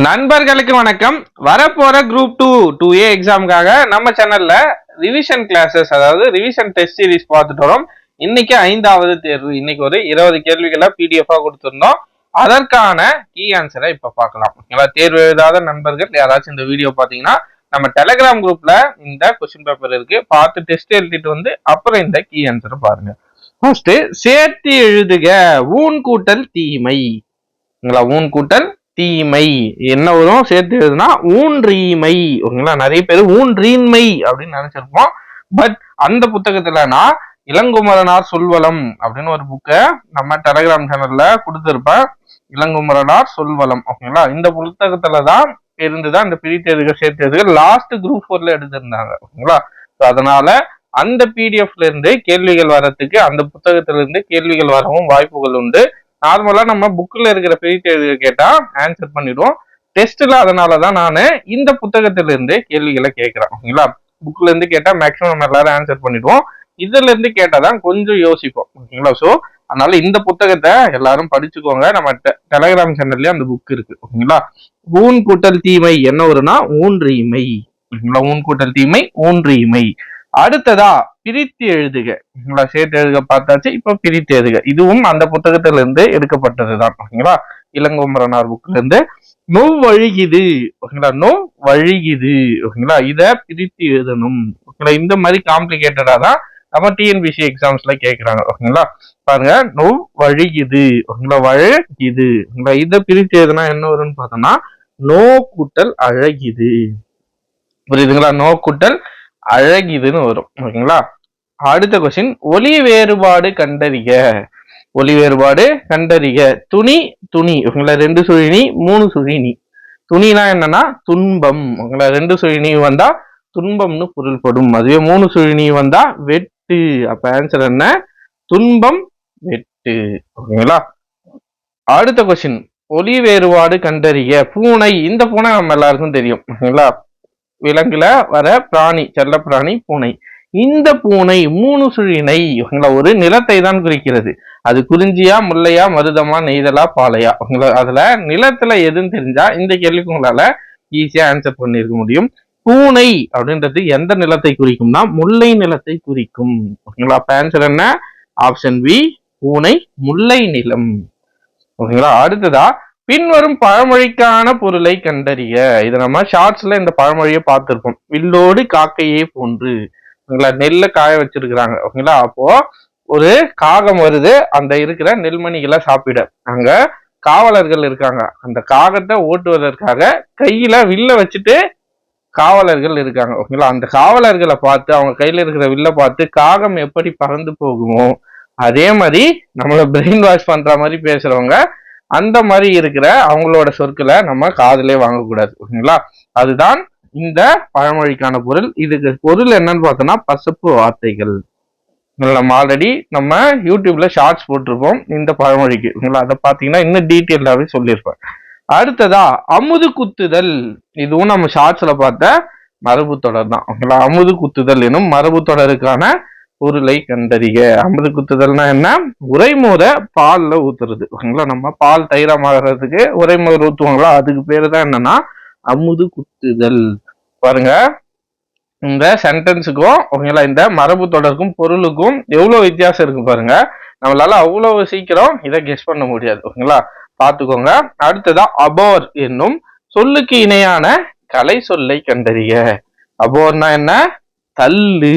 நண்பர்களுக்கு வணக்கம். வரப்போற குரூப் டூ டூ ஏ எக்ஸாமுக்காக நம்ம சேனல்ல ரிவிஷன் கிளாஸஸ் அதாவது ரிவிஷன் டெஸ்ட் சீரிஸ் பார்த்துட்டு வரோம். இன்னைக்கு ஐந்தாவது தேர்வு. இன்னைக்கு ஒரு இருபது கேள்விகளை பிடிஎஃபா கொடுத்துருந்தோம். அதற்கான கீ ஆன்சரை இப்ப பார்க்கலாம். ஓகேங்களா தேர்வு எழுதாத நண்பர்கள் யாராச்சும் இந்த வீடியோ பாத்தீங்கன்னா நம்ம டெலகிராம் குரூப்ல இந்த கொஸ்டின் பேப்பர் இருக்கு. பார்த்து டெஸ்ட் எழுதிட்டு வந்து அப்புறம் இந்த கீ ஆன்சரை பாருங்க. ஃபர்ஸ்ட் சேர்த்து எழுதுக. ஊன் கூட்டல் தீமை. ஊன் கூட்டல் தீமை. என்ன வரும்? சேர்த்து எழுதுனா ஊன்றீமை. ஓகேங்களா? நிறைய பேர் ஊன்றீன்மை அப்படின்னு நினைச்சிருப்போம். பட் அந்த புத்தகத்துலனா இளங்குமரனார் சொல்வலம் அப்படின்னு ஒரு புக்கை நம்ம டெலகிராம் சேனல்ல கொடுத்துருப்பேன். இளங்குமரனார் சொல்வலம் ஓகேங்களா? இந்த புத்தகத்துல தான் இருந்துதான் இந்த பிரித்தெழுதுக சேர்த்து லாஸ்ட் குரூப் ஃபோர்ல எடுத்திருந்தாங்க. ஓகேங்களா? ஸோ அதனால அந்த பிடிஎஃப்ல இருந்து கேள்விகள் வரத்துக்கு அந்த புத்தகத்திலிருந்து கேள்விகள் வரவும் வாய்ப்புகள் உண்டு. நார்மலா நம்ம புக்ல இருக்கிற பிரித்தெழுதுக கேட்டா ஆன்சர் பண்ணிடுவோம். டெஸ்ட்ல அதனாலதான் நான் இந்த புத்தகத்துல இருந்து கேள்விகளை கேட்கிறேன். ஓகேங்களா? புக்ல இருந்து கேட்டா மேக்ஸிமம் நம்ம எல்லாரும் ஆன்சர் பண்ணிடுவோம். இதுல இருந்து கேட்டாதான் கொஞ்சம் யோசிப்போம். ஓகேங்களா? சோ அதனால இந்த புத்தகத்தை எல்லாரும் படிச்சுக்கோங்க. நம்ம டெ- சேனல்லயே அந்த புக் இருக்கு. ஓகேங்களா? ஊன் கூட்டல் தீமை என்ன ஒருனா? ஊன்றீமை ஓகேங்களா? ஊன் கூட்டல் தீமை ஊன்றீமை அடுத்ததா பிரித்து எழுதுக. ஓகேங்களா சேர்த்து எழுதுக பார்த்தாச்சு இப்ப பிரித்து எழுதுக. இதுவும் அந்த புத்தகத்துல இருந்து எடுக்கப்பட்டதுதான் ஓகேங்களா? இளங்கோமரனார் புக்ல இருந்து நோ வழிகுது ஓகேங்களா? நோ வழிகுது ஓகேங்களா? இத பிரித்து எழுதணும் ஓகேங்களா? இந்த மாதிரி காம்ப்ளிகேட்டடா தான் நம்ம டிஎன்பிசி எக்ஸாம்ஸ்ல கேக்குறாங்க ஓகேங்களா? பாருங்க நோ வழிகுது ஓகேங்களா? வழகிது ஓகேங்களா? இத பிரித்து எழுதுனா என்ன வரும்னு பார்த்தோம்னா நோ கூட்டல் அழகிது. புரியுதுங்களா? நோ கூட்டல் அழகிதுன்னு வரும். ஓகேங்களா? அடுத்த கொஸ்டின் ஒலி வேறுபாடு கண்டறிக. ஒலி வேறுபாடு கண்டறிக. துணி துணி. ஓகேங்களா? ரெண்டு சுழினி மூணு சுழினி துணினா என்னன்னா துன்பம். ஓகேங்களா? ரெண்டு சுழினி வந்தா துன்பம்னு பொருள்படும். அதுவே மூணு சுழினி வந்தா வெட்டு. அப்ப ஆன்சர் என்ன? துன்பம் வெட்டு. ஓகேங்களா? அடுத்த கொஸ்டின் ஒலி வேறுபாடு கண்டறிக. பூனை. இந்த பூனை நம்ம எல்லாருக்கும் தெரியும். ஓகேங்களா? விலங்குல வர பிராணி செல்ல பிராணி பூனை. இந்த பூனை மூணு சுழினை ஓகேங்களா ஒரு நிலத்தை தான் குறிக்கிறது. அது குறிஞ்சியா முல்லையா மருதமா நெய்தலா பாலையா? உங்களை அதுல நிலத்துல எதுன்னு தெரிஞ்சா இந்த கேள்விக்கு உங்களால ஈஸியா ஆன்சர் பண்ணிருக்க முடியும். பூனை அப்படின்றது எந்த நிலத்தை குறிக்கும்னா முல்லை நிலத்தை குறிக்கும். ஓகேங்களா? அப்ப ஆன்சர் என்ன? ஆப்ஷன் பி பூனை முல்லை நிலம். ஓகேங்களா? அடுத்ததா பின்வரும் பழமொழிக்கான பொருளை கண்டறிய. இது நம்ம ஷார்ட்ஸ்ல இந்த பழமொழியை பார்த்திருப்போம். வில்லோடு காக்கையே போன்று. ஓகேங்களா நெல்லை காய வச்சிருக்கிறாங்க. ஓகேங்களா? அப்போ ஒரு காகம் வருது. அந்த இருக்கிற நெல்மணிகளை சாப்பிட. அங்க காவலர்கள் இருக்காங்க. அந்த காகத்தை ஓட்டுவதற்காக கையில வில்ல வச்சுட்டு காவலர்கள் இருக்காங்க. ஓகேங்களா? அந்த காவலர்களை பார்த்து அவங்க கையில இருக்கிற வில்ல பார்த்து காகம் எப்படி பறந்து போகுமோ அதே மாதிரி நம்மளை பிரெயின் வாஷ் பண்ற மாதிரி பேசுறவங்க அந்த மாதிரி இருக்கிற அவங்களோட சொற்களை நம்ம காதலே வாங்கக்கூடாது ஓகேங்களா அதுதான் இந்த பழமொழிக்கான பொருள். இதுக்கு பொருள் என்னன்னு பார்த்தோம்னா பசப்பு வார்த்தைகள். நம்ம ஆல்ரெடி நம்ம யூடியூப்ல ஷார்ட்ஸ் போட்டிருப்போம் இந்த பழமொழிக்கு ஓகேங்களா அதை பார்த்தீங்கன்னா இன்னும் டீட்டெயிலாவே சொல்லியிருப்பேன். அடுத்ததா அமுது குத்துதல். இதுவும் நம்ம ஷார்ட்ஸ்ல பார்த்த மரபு தொடர் தான் ஓகேங்களா அமுது குத்துதல் எனும் மரபு தொடருக்கான பொருளை கண்டறிக. அமுது குத்துதல்னா என்ன? உரைமோத பால்ல ஊத்துறது. ஓகேங்களா? நம்ம பால் தைரமாகறதுக்கு உரைமோர் ஊத்துவாங்களா? அதுக்கு பேரு தான் என்னன்னா அமுது குத்துதல். பாருங்க. இந்த சென்டென்ஸுக்கும் ஓகேங்களா இந்த மரபு தொடருக்கும் பொருளுக்கும் எவ்வளவு வித்தியாசம் இருக்கு பாருங்க. நம்மளால அவ்வளவு சீக்கிரம் இதை கெஸ் பண்ண முடியாது. ஓகேங்களா? பாத்துக்கோங்க அடுத்ததா அபோர் என்னும் சொல்லுக்கு இணையான கலை சொல்லை கண்டறிய அபோர்னா என்ன? தள்ளு.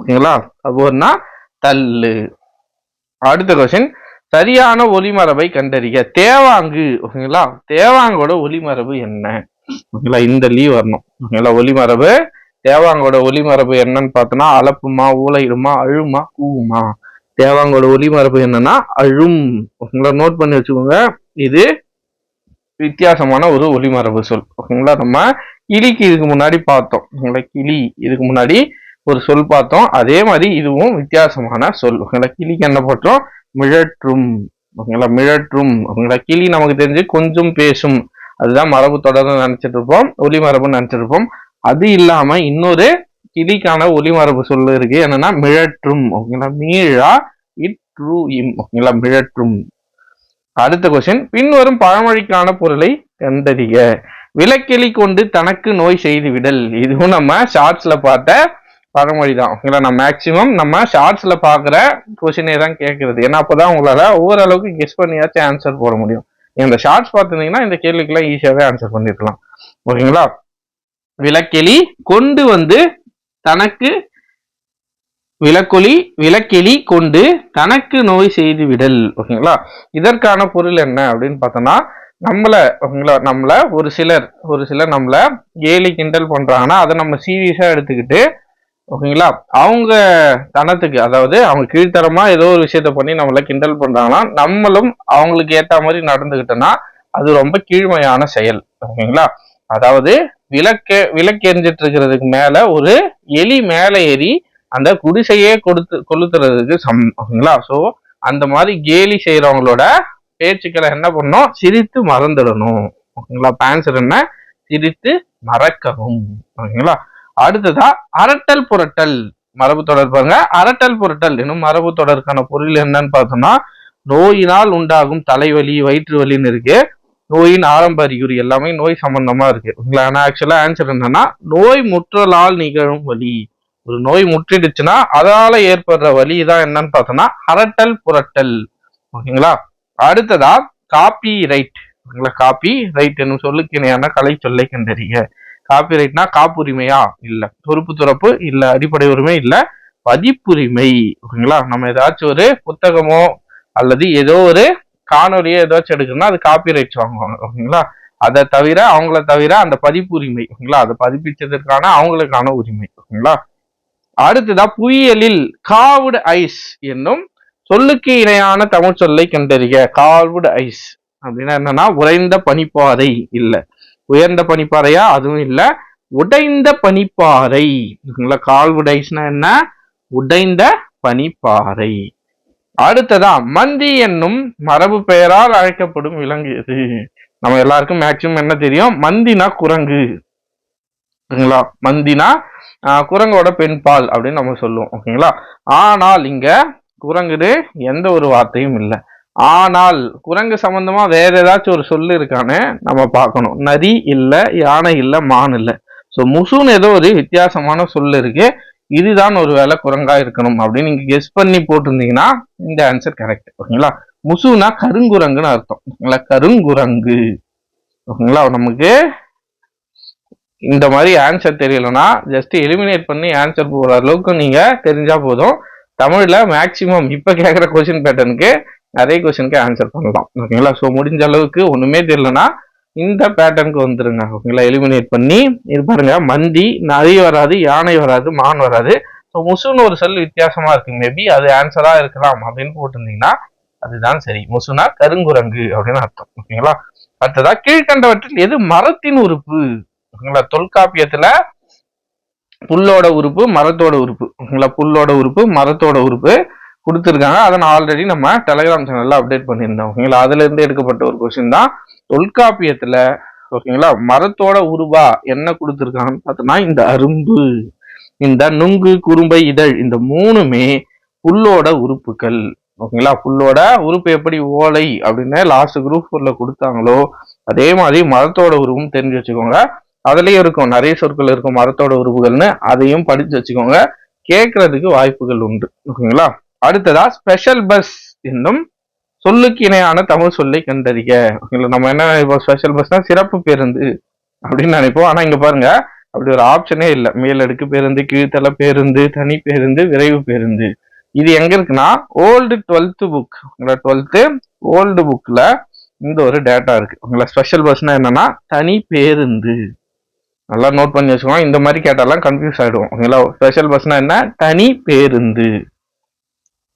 ஓகேங்களா? அப்போனா தள்ளு. அடுத்த கொஸ்டின் சரியான ஒளிமரபை கண்டறிய தேவாங்கு ஓகேங்களா? தேவாங்கோட ஒளிமரபு என்ன? ஓகேங்களா? இந்த லீவ் வரணும். ஓகேங்களா? ஒளிமரபு தேவாங்கோட ஒளிமரபு என்னன்னு பார்த்தோன்னா அலப்புமா ஊலையிடுமா அழுமா கூவுமா. தேவாங்கோட ஒளிமரபு என்னன்னா அழும். ஓகேங்களா? நோட் பண்ணி வச்சுக்கோங்க. இது வித்தியாசமான ஒரு ஒளிமரபு சொல். ஓகேங்களா? நம்ம கிளிக்கு இதுக்கு முன்னாடி பார்த்தோம். ஓகேங்களா? கிளி. இதுக்கு முன்னாடி ஒரு சொல் பார்த்தோம். அதே மாதிரி இதுவும் வித்தியாசமான சொல். ஓகேங்களா கிளிக்கு என்ன போட்டோம் மிழற்றும். ஓகேங்களா மிழற்றும். ஓகேங்களா கிளி நமக்கு தெரிஞ்சு கொஞ்சம் பேசும். அதுதான் மரபு தொடர்ந்து நினைச்சிட்டு இருப்போம். ஒலி மரபுன்னு நினைச்சிட்டு இருப்போம். அது இல்லாம இன்னொரு கிளிக்கான ஒலி மரபு சொல்லு இருக்கு. என்னன்னா மிழற்றும். ஓகேங்களா மீழா இட் ட்ரூ இம். ஓகேங்களா மிழற்றும். அடுத்த கொஸ்டின் பின்வரும் பழமொழிக்கான பொருளை கண்டறிக. விலக்கெளி கொண்டு தனக்கு நோய் செய்து விடல். இதுவும் நம்ம ஷார்ட்ஸ்ல பார்த்த பழமொழி தான் ஓகேங்களா? நான் மேக்சிமம் நம்ம ஷார்ட்ஸ்ல பாக்குற கொஸ்டினே தான் கேட்கறது ஏன்னா அப்பதான் உங்களால ஓரளவுக்கு கெஸ் பண்ணியாச்சும் ஆன்சர் போட முடியும். இந்த ஷார்ட்ஸ் பார்த்துருந்தீங்கன்னா இந்த கேள்விக்கெல்லாம் ஈஸியாவே ஆன்சர் பண்ணிருக்கலாம். ஓகேங்களா? விளக்கெளி கொண்டு வந்து தனக்கு விளக்கொலி விளக்கெளி கொண்டு தனக்கு நோய் செய்து விடல். ஓகேங்களா? இதற்கான பொருள் என்ன அப்படின்னு பார்த்தோம்னா நம்மளை ஓகேங்களா நம்மளை ஒரு சிலர் ஒரு சிலர் நம்மளை கேலி கிண்டல் பண்றாங்கன்னா அதை நம்ம சீரியஸா எடுத்துக்கிட்டு ஓகேங்களா? அவங்க தனத்துக்கு அதாவது அவங்க கீழ்த்தரமா ஏதோ ஒரு விஷயத்த பண்ணி நம்மள கிண்டல் பண்றாங்கன்னா நம்மளும் அவங்களுக்கு ஏத்த மாதிரி நடந்துகிட்டோம்னா அது ரொம்ப கீழ்மையான செயல். ஓகேங்களா? அதாவது விளக்க விளக்கு எரிஞ்சிட்டு இருக்கிறதுக்கு மேல ஒரு எலி மேல ஏறி அந்த குடிசையே கொடுத்து கொளுத்துறதுக்கு சம் ஓகேங்களா? சோ அந்த மாதிரி கேலி செய்யறவங்களோட பேச்சுக்களை என்ன பண்ணணும்? சிரித்து மறந்துடணும். ஓகேங்களா? பேன்சர் என்ன? சிரித்து மறக்கவும். ஓகேங்களா? அடுத்ததா அரட்டல் புரட்டல். மரபு தொடர் பாருங்க. அரட்டல் புரட்டல். என்னும் மரபு தொடருக்கான பொருள் என்னன்னு பார்த்தோம்னா நோயினால் உண்டாகும் தலைவலி வயிற்று வலின்னு இருக்கு. நோயின் ஆரம்ப அறிகுறி எல்லாமே நோய் சம்பந்தமா இருக்கு. ஓகேங்களா? ஆனா ஆக்சுவலா ஆன்சர் என்னன்னா நோய் முற்றலால் நிகழும் வலி. ஒரு நோய் முற்றிடுச்சுன்னா அதால ஏற்படுற வலி தான் என்னன்னு பார்த்தோம்னா அரட்டல் புரட்டல். ஓகேங்களா? அடுத்ததா காப்பி ரைட். ஓகேங்களா? காப்பி ரைட் என்னும் சொல்லுக்கு இணையான கலை சொல்லை கண்டறிய காப்பி ரைட்னா காப்புரிமையா? இல்ல. பொறுப்பு துறப்பு இல்ல. அடிப்படை உரிமை இல்ல. பதிப்புரிமை. ஓகேங்களா? நம்ம ஏதாச்சும் ஒரு புத்தகமோ அல்லது ஏதோ ஒரு காணொலியோ ஏதாச்சும் எடுக்கணும்னா அது காப்பி ரைட்ஸ் வாங்குவாங்க. ஓகேங்களா? அதை தவிர அவங்கள தவிர அந்த பதிப்புரிமை ஓகேங்களா? அதை பதிப்பிச்சதற்கான அவங்களுக்கான உரிமை. ஓகேங்களா? அடுத்ததா புயலில் காவுடு ஐஸ் என்னும் சொல்லுக்கு இணையான தமிழ் சொல்லை கண்டறிக. காவுடு ஐஸ் அப்படின்னா என்னன்னா உறைந்த பனிப்பாறை இல்லை. உயர்ந்த பனிப்பாறையா? அதுவும் இல்ல. உடைந்த பனிப்பாறை. ஓகேங்களா கால்வுட் என்ன? உடைந்த பனிப்பாறை. அடுத்ததா மந்தி என்னும் மரபு பெயரால் அழைக்கப்படும் விலங்கு எது? நம்ம எல்லாருக்கும் மேக்சிமம் என்ன தெரியும்? மந்தினா குரங்கு. ஓகேங்களா மந்தினா குரங்கோட பெண் பால் அப்படின்னு நம்ம சொல்லுவோம் ஓகேங்களா? ஆனால் இங்க குரங்குன்னு எந்த ஒரு வார்த்தையும் இல்லை. ஆனால் குரங்கு சம்பந்தமா வேற ஏதாச்சும் ஒரு சொல்லு இருக்கான்னு நம்ம பார்க்கணும். நரி இல்ல யானை இல்ல மான் இல்ல. ஸோ முசுன்னு ஏதோ ஒரு வித்தியாசமான சொல்லு இருக்கு. இதுதான் ஒரு வேலை குரங்கா இருக்கணும் அப்படின்னு நீங்க கெஸ் பண்ணி போட்டிருந்தீங்கன்னா இந்த ஆன்சர் கரெக்ட் ஓகேங்களா? முசுனா கருங்குரங்குன்னு அர்த்தம். ஓகேங்களா? கருங்குரங்கு. ஓகேங்களா? நமக்கு இந்த மாதிரி ஆன்சர் தெரியலனா ஜஸ்ட் எலிமினேட் பண்ணி ஆன்சர் போகிற அளவுக்கு நீங்க தெரிஞ்சா போதும். தமிழ்ல மேக்சிமம் இப்ப கேட்குற கொஸ்டின் பேட்டர்னுக்கு நிறைய கொஸ்டினுக்கு ஆன்சர் பண்ணலாம். ஓகேங்களா ஸோ முடிஞ்ச அளவுக்கு ஒன்றுமே தெரியலனா இந்த பேட்டர்னுக்கு வந்துருங்க. ஓகேங்களா எலிமினேட் பண்ணி இது பாருங்க மந்தி நரி வராது யானை வராது மான் வராது. ஸோ முசுன்னு ஒரு செல் வித்தியாசமா இருக்கு. மேபி அது ஆன்சரா இருக்கலாம் அப்படின்னு போட்டிருந்தீங்கன்னா அதுதான் சரி. முசுனா கருங்குரங்கு அப்படின்னு அர்த்தம். ஓகேங்களா அடுத்ததா கீழ்கண்டவற்றில் எது? மரத்தின் உறுப்பு. ஓகேங்களா தொல்காப்பியத்துல புல்லோட உறுப்பு மரத்தோட உறுப்பு. ஓகேங்களா புல்லோட உறுப்பு மரத்தோட உறுப்பு. கொடுத்துருக்காங்க. அதை நான் ஆல்ரெடி நம்ம டெலகிராம் சேனலில் அப்டேட் பண்ணியிருந்தோம் ஓகேங்களா அதுலேருந்து எடுக்கப்பட்ட ஒரு கொஸ்டின் தான் தொல்காப்பியத்தில் ஓகேங்களா மரத்தோட உருவா என்ன கொடுத்துருக்காங்கன்னு பார்த்தோம்னா இந்த அரும்பு இந்த நுங்கு குறும்பை இதழ் இந்த மூணுமே புல்லோட உறுப்புகள். ஓகேங்களா புல்லோட உறுப்பு எப்படி? ஓலை அப்படின்னு லாஸ்ட் குரூப் ஃபோர்ல கொடுத்தாங்களோ அதே மாதிரி மரத்தோட உருவும் தெரிஞ்சு வச்சுக்கோங்க. அதுலயும் இருக்கும் நிறைய சொற்கள் இருக்கும் மரத்தோட உறுப்புகள்னு. அதையும் படிச்சு வச்சுக்கோங்க. கேட்கறதுக்கு வாய்ப்புகள் உண்டு. ஓகேங்களா அடுத்ததா ஸ்பெஷல் பஸ் என்னும் சொல்லுக்கு இணையான தமிழ் சொல்லை கண்டறிக. ஓகேங்களா? நம்ம என்ன இப்போ ஸ்பெஷல் பஸ்னா சிறப்பு பேருந்து அப்படின்னு நினைப்போம். ஆனா இங்க பாருங்க அப்படி ஒரு ஆப்ஷனே இல்லை. மேலடுக்கு பேருந்து கீழ்த்தல பேருந்து தனி பேருந்து விரைவு பேருந்து. இது எங்க இருக்குன்னா ஓல்டு டுவெல்த்து புக் உங்களோட டுவெல்த்து ஓல்டு புக்ல இந்த ஒரு டேட்டா இருக்கு. உங்களோட ஸ்பெஷல் பஸ்னா என்னன்னா தனி பேருந்து. நல்லா நோட் பண்ணி வச்சுக்கோங்க. இந்த மாதிரி கேட்டாலாம் கன்ஃபியூஸ் ஆகிடும் ஓகேங்களா? ஸ்பெஷல் பஸ்னா என்ன? தனி பேருந்து.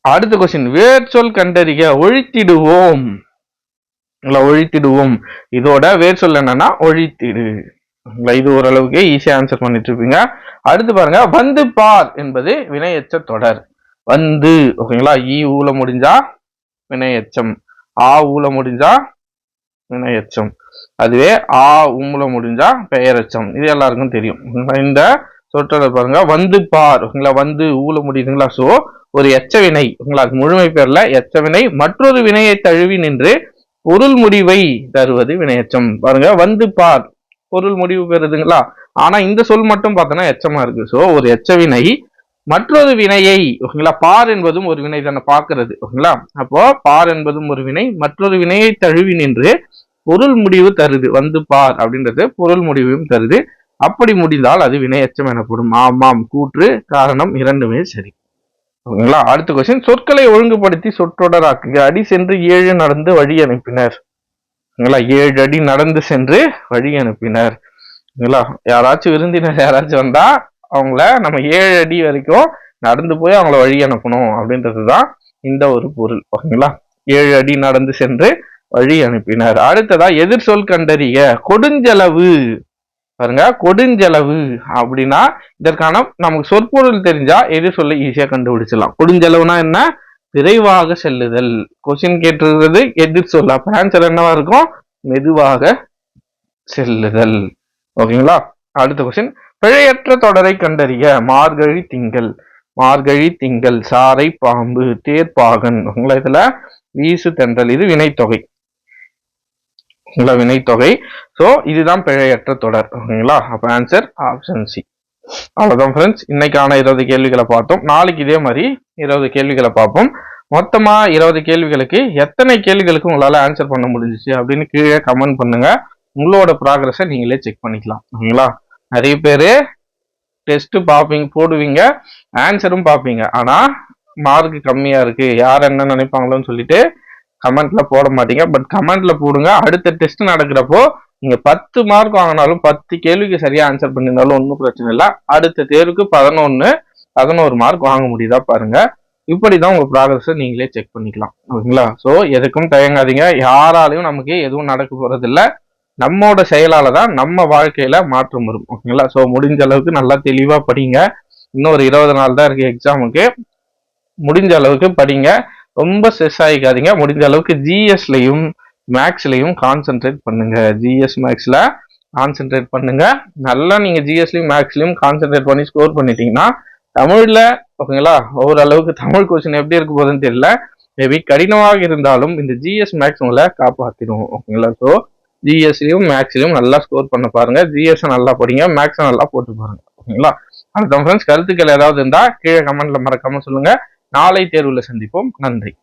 அடுத்த கொஸ்டின் வேர் சொல் கண்டறிக ஒழித்திடுவோம். இல்லை ஒழித்திடுவோம். இதோட வேர் சொல் என்னன்னா ஒழித்திடு. இது ஓரளவுக்கு ஈஸியா ஆன்சர் பண்ணிட்டு இருப்பீங்க. அடுத்து பாருங்க வந்து பார் என்பது வினையச்ச தொடர். வந்து ஓகேங்களா? ஈ ஊல முடிஞ்சா வினையச்சம். ஆ ஊல முடிஞ்சா வினையச்சம். அதுவே ஆ உம்முல முடிஞ்சா பெயரச்சம். இது எல்லாருக்கும் தெரியும். இந்த சொற்றொடர் பாருங்க வந்து பார். ஓகேங்களா? வந்து ஊல முடியுதுங்களா? சோ ஒரு எச்ச வினை முழுமை பெறல எச்ச வினை மற்றொரு வினையை தழுவி நின்று பொருள் முடிவை தருவது வினையச்சம். பாருங்க வந்து பார். பொருள் முடிவு பெறுதுங்களா? ஆனா இந்த சொல் மட்டும் பார்த்தோன்னா எச்சமா இருக்கு. சோ ஒரு எச்ச வினை மற்றொரு வினையை ஓகேங்களா? பார் என்பதும் ஒரு வினை தானே பார்க்கறது ஓகேங்களா? அப்போ பார் என்பதும் ஒரு வினை மற்றொரு வினையை தழுவி நின்று பொருள் முடிவு தருது. வந்து பார் அப்படின்றது பொருள் முடிவையும் தருது. அப்படி முடிந்தால் அது வினையச்சம் எனப்படும். ஆமாம் கூற்று காரணம் இரண்டுமே சரி. ஓகேங்களா? அடுத்த கொஸ்டின் சொற்களை ஒழுங்குபடுத்தி சொற்றொடராக்குங்க அடி சென்று ஏழு நடந்து வழி அனுப்பினர். ஓகேங்களா? ஏழு அடி நடந்து சென்று வழி அனுப்பினர். ஓகேங்களா? யாராச்சும் விருந்தினர் யாராச்சும் வந்தா அவங்கள நம்ம ஏழு அடி வரைக்கும் நடந்து போய் அவங்கள வழி அனுப்பணும் அப்படின்றது தான் இந்த ஒரு பொருள். ஓகேங்களா? ஏழு அடி நடந்து சென்று வழி அனுப்பினர். அடுத்ததா எதிர் சொல் கண்டறிய கொடுஞ்செலவு பாருங்க கொடுஞ்செலவு அப்படின்னா இதற்கான நமக்கு சொற்பொருள் தெரிஞ்சா எது சொல்ல ஈஸியா கண்டுபிடிச்சிடலாம். கொடுஞ்செலவுனா என்ன? விரைவாக செல்லுதல். கொஸ்டின் கேட்டிருக்கிறது எதிர் சொல்ல அப்ப ஆன்சர் என்னவா இருக்கும்? மெதுவாக செல்லுதல். ஓகேங்களா? அடுத்த கொஸ்டின் பிழையற்ற தொடரை கண்டறிய மார்கழி திங்கள். மார்கழி திங்கள். சாரை பாம்பு தேர்ப்பாகன் உங்களை இதுல? வீசு தென்றல் இது வினைத்தொகை. உங்களா வினைத்தொகை. ஸோ இதுதான் பிழையற்ற தொடர். ஓகேங்களா? அப்போ ஆன்சர் ஆப்ஷன் சி அவ்வளோதான் ஃப்ரெண்ட்ஸ் இன்னைக்கான இருபது கேள்விகளை பார்த்தோம். நாளைக்கு இதே மாதிரி இருபது கேள்விகளை பார்ப்போம். மொத்தமாக இருபது கேள்விகளுக்கு எத்தனை கேள்விகளுக்கு உங்களால் ஆன்சர் பண்ண முடிஞ்சிச்சு அப்படின்னு கீழே கமெண்ட் பண்ணுங்கள் உங்களோட ப்ராக்ரஸை நீங்களே செக் பண்ணிக்கலாம். ஓகேங்களா? நிறைய பேர் டெஸ்ட்டு பார்ப்பீங்க போடுவீங்க ஆன்சரும் பார்ப்பீங்க. ஆனால் மார்க் கம்மியாக இருக்குது யார் என்ன நினைப்பாங்களோன்னு சொல்லிட்டு கமெண்ட்ல போட மாட்டீங்க. பட் கமெண்ட்ல போடுங்க. அடுத்த டெஸ்ட் நடக்கிறப்போ நீங்க பத்து மார்க் வாங்கினாலும் பத்து கேள்விக்கு சரியா ஆன்சர் பண்ணியிருந்தாலும் ஒன்றும் பிரச்சனை இல்லை. அடுத்த தேர்வுக்கு பதினொன்று பதினோரு மார்க் வாங்க முடியுதா பாருங்க. இப்படிதான் உங்க ப்ராக்ரஸை நீங்களே செக் பண்ணிக்கலாம். ஓகேங்களா? ஸோ எதுக்கும் தயங்காதீங்க. யாராலையும் நமக்கு எதுவும் நடக்க போறது இல்ல. நம்மோட செயலால தான் நம்ம வாழ்க்கையில மாற்றம் வரும். ஓகேங்களா? ஸோ முடிஞ்ச அளவுக்கு நல்லா தெளிவா படிங்க. இன்னும் ஒரு இருபது நாள் தான் இருக்கு எக்ஸாமுக்கு முடிஞ்ச அளவுக்கு படிங்க. ரொம்ப ஸ்ட்ரெஸ் ஆகிக்காதீங்க முடிஞ்ச அளவுக்கு ஜிஎஸ்லையும் மேக்ஸ்லையும் கான்சென்ட்ரேட் பண்ணுங்க. ஜிஎஸ் மேக்ஸ்ல கான்சென்ட்ரேட் பண்ணுங்க. நல்லா நீங்க ஜிஎஸ்லையும் மேக்ஸ்லையும் கான்சென்ட்ரேட் பண்ணி ஸ்கோர் பண்ணிட்டீங்கன்னா தமிழ்ல ஓகேங்களா? ஓரளவுக்கு தமிழ் கொஸ்டின் எப்படி இருக்க போதுன்னு தெரியல. மேபி கடினமாக இருந்தாலும் இந்த ஜிஎஸ் மேக்ஸ் உங்களை காப்பாத்திடும் ஓகேங்களா? ஸோ ஜிஎஸ்லையும் மேக்ஸ்லையும் நல்லா ஸ்கோர் பண்ண பாருங்க. ஜிஎஸ் நல்லா படிங்க. மேக்ஸ் நல்லா போட்டு பாருங்க. ஓகேங்களா? அடுத்த ஃப்ரெண்ட்ஸ் கருத்துக்கள் ஏதாவது இருந்தா கீழே கமெண்ட்ல மறக்காம சொல்லுங்க. நாளை தேர்வுல சந்திப்போம். நன்றி.